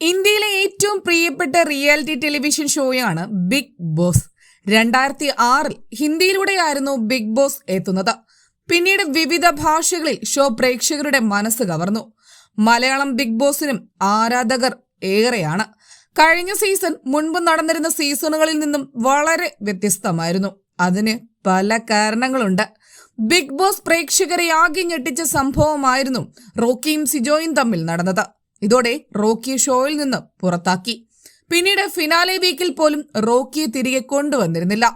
ഇന്ത്യയിലെ ഏറ്റവും പ്രിയപ്പെട്ട റിയാലിറ്റി ടെലിവിഷൻ ഷോയാണ് ബിഗ് ബോസ്. രണ്ടായിരത്തി ആറിൽ ഹിന്ദിയിലൂടെയായിരുന്നു ബിഗ് ബോസ് എത്തുന്നത്. പിന്നീട് വിവിധ ഭാഷകളിൽ ഷോ പ്രേക്ഷകരുടെ മനസ്സ് കവർന്നു. മലയാളം ബിഗ് ബോസിനും ആരാധകർ ഏറെയാണ്. കഴിഞ്ഞ സീസൺ മുൻപ് നടന്നിരുന്ന സീസണുകളിൽ നിന്നും വളരെ വ്യത്യസ്തമായിരുന്നു. അതിന് പല കാരണങ്ങളുണ്ട്. ബിഗ് ബോസ് പ്രേക്ഷകരെ ആകെ ഞെട്ടിച്ച സംഭവമായിരുന്നു റോക്കിയും സിജോയും തമ്മിൽ നടന്നത്. ഇതോടെ റോക്കി ഷോയിൽ നിന്ന് പുറത്താക്കി. പിന്നീട് ഫിനാലെ വീക്കിൽ പോലും റോക്കിയെ തിരികെ കൊണ്ടുവന്നിരുന്നില്ല.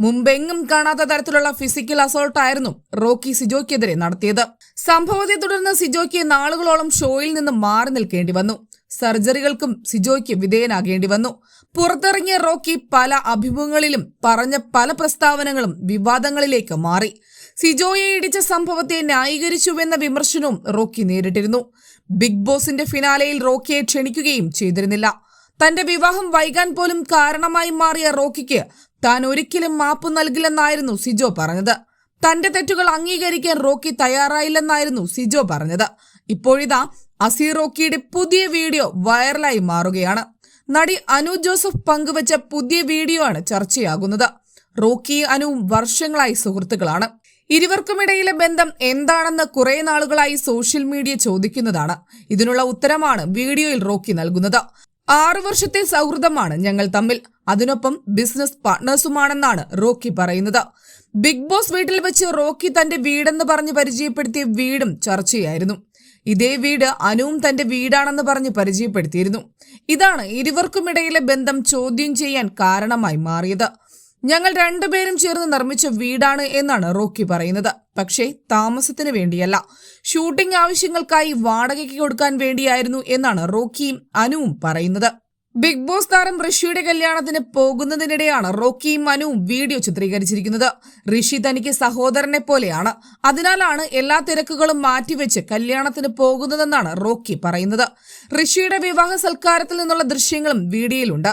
മുമ്പെങ്ങും കാണാത്ത തരത്തിലുള്ള ഫിസിക്കൽ അസോൾട്ട് ആയിരുന്നു റോക്കി സിജോയ്ക്കെതിരെ നടത്തിയത്. സംഭവത്തെ തുടർന്ന് സിജോയ്ക്ക് നാളുകളോളം ഷോയിൽ നിന്ന് മാറി നിൽക്കേണ്ടി വന്നു. സർജറികൾക്കും സിജോയ്ക്ക് വിധേയനാകേണ്ടി വന്നു. പുറത്തിറങ്ങിയ റോക്കി പല അഭിമുഖങ്ങളിലും പറഞ്ഞ പല പ്രസ്താവനകളും വിവാദങ്ങളിലേക്ക് മാറി. സിജോയെ ഇടിച്ച സംഭവത്തെ ന്യായീകരിച്ചുവെന്ന വിമർശനവും റോക്കി നേരിട്ടിരുന്നു. ബിഗ് ബോസിന്റെ ഫിനാലയിൽ റോക്കിയെ ക്ഷണിക്കുകയും ചെയ്തിരുന്നില്ല. തന്റെ വിവാഹം വൈകാൻ പോലും കാരണമായി മാറിയ റോക്കിക്ക് താൻ ഒരിക്കലും മാപ്പ് നൽകില്ലെന്നായിരുന്നു സിജോ പറഞ്ഞത്. തന്റെ തെറ്റുകൾ അംഗീകരിക്കാൻ റോക്കി തയ്യാറായില്ലെന്നായിരുന്നു സിജോ പറഞ്ഞത്. ഇപ്പോഴിതാ അസീർ റോക്കിയുടെ പുതിയ വീഡിയോ വൈറലായി മാറുകയാണ്. നടി അനു ജോസഫ് പങ്കുവച്ച പുതിയ വീഡിയോ ആണ് ചർച്ചയാകുന്നത്. റോക്കി അനുവും വർഷങ്ങളായി സുഹൃത്തുക്കളാണ്. ഇരുവർക്കുമിടയിലെ ബന്ധം എന്താണെന്ന് കുറെ നാളുകളായി സോഷ്യൽ മീഡിയ ചോദിക്കുന്നതാണ്. ഇതിനുള്ള ഉത്തരമാണ് വീഡിയോയിൽ റോക്കി നൽകുന്നത്. ആറു വർഷത്തെ സൗഹൃദമാണ് ഞങ്ങൾ തമ്മിൽ. അതിനൊപ്പം ബിസിനസ് പാർട്ട്നേഴ്സുമാണെന്നാണ് റോക്കി പറയുന്നത്. ബിഗ് ബോസ് വീട്ടിൽ വെച്ച് റോക്കി തന്റെ വീടെന്ന് പറഞ്ഞ് പരിചയപ്പെടുത്തിയ വീടും ചർച്ചയായിരുന്നു. ഇതേ വീട് അനുവും തന്റെ വീടാണെന്ന് പറഞ്ഞ് പരിചയപ്പെടുത്തിയിരുന്നു. ഇതാണ് ഇരുവർക്കുമിടയിലെ ബന്ധം ചോദ്യം ചെയ്യാൻ കാരണമായി മാറിയത്. ഞങ്ങൾ രണ്ടുപേരും ചേർന്ന് നിർമ്മിച്ച വീടാണ് എന്നാണ് റോക്കി പറയുന്നത്. പക്ഷേ താമസത്തിന് വേണ്ടിയല്ല. ഷൂട്ടിംഗ് ആവശ്യങ്ങൾക്കായി വാടകയ്ക്ക് കൊടുക്കാൻ വേണ്ടിയായിരുന്നു എന്നാണ് റോക്കിയും അനുവും പറയുന്നത്. ബിഗ് ബോസ് താരം ഋഷിയുടെ കല്യാണത്തിന് പോകുന്നതിനിടെയാണ് റോക്കിയും മനുവും വീഡിയോ ചിത്രീകരിച്ചിരിക്കുന്നത്. ഋഷി തനിക്ക് സഹോദരനെ പോലെയാണ്. അതിനാലാണ് എല്ലാ തിരക്കുകളും മാറ്റിവെച്ച് കല്യാണത്തിന് പോകുന്നതെന്നാണ് റോക്കി പറയുന്നത്. ഋഷിയുടെ വിവാഹ സൽക്കാരത്തിൽ നിന്നുള്ള ദൃശ്യങ്ങളും വീഡിയോയിലുണ്ട്.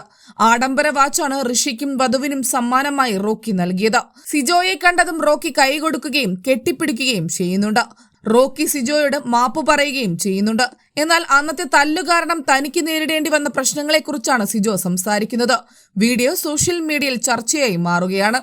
ആഡംബര വാച്ചാണ് ഋഷിക്കും വധുവിനും സമ്മാനമായി റോക്കി നൽകിയത്. സിജോയെ കണ്ടതും റോക്കി കൈകൊടുക്കുകയും കെട്ടിപ്പിടിക്കുകയും ചെയ്യുന്നുണ്ട്. റോക്കി സിജോയോട് മാപ്പ് പറയുകയും ചെയ്യുന്നുണ്ട്. എന്നാൽ അന്നത്തെ തല്ലു കാരണം തനിക്ക് നേരിടേണ്ടി വന്ന പ്രശ്നങ്ങളെക്കുറിച്ചാണ് സിജോ സംസാരിക്കുന്നത്. വീഡിയോ സോഷ്യൽ മീഡിയയിൽ ചർച്ചയായി മാറുകയാണ്.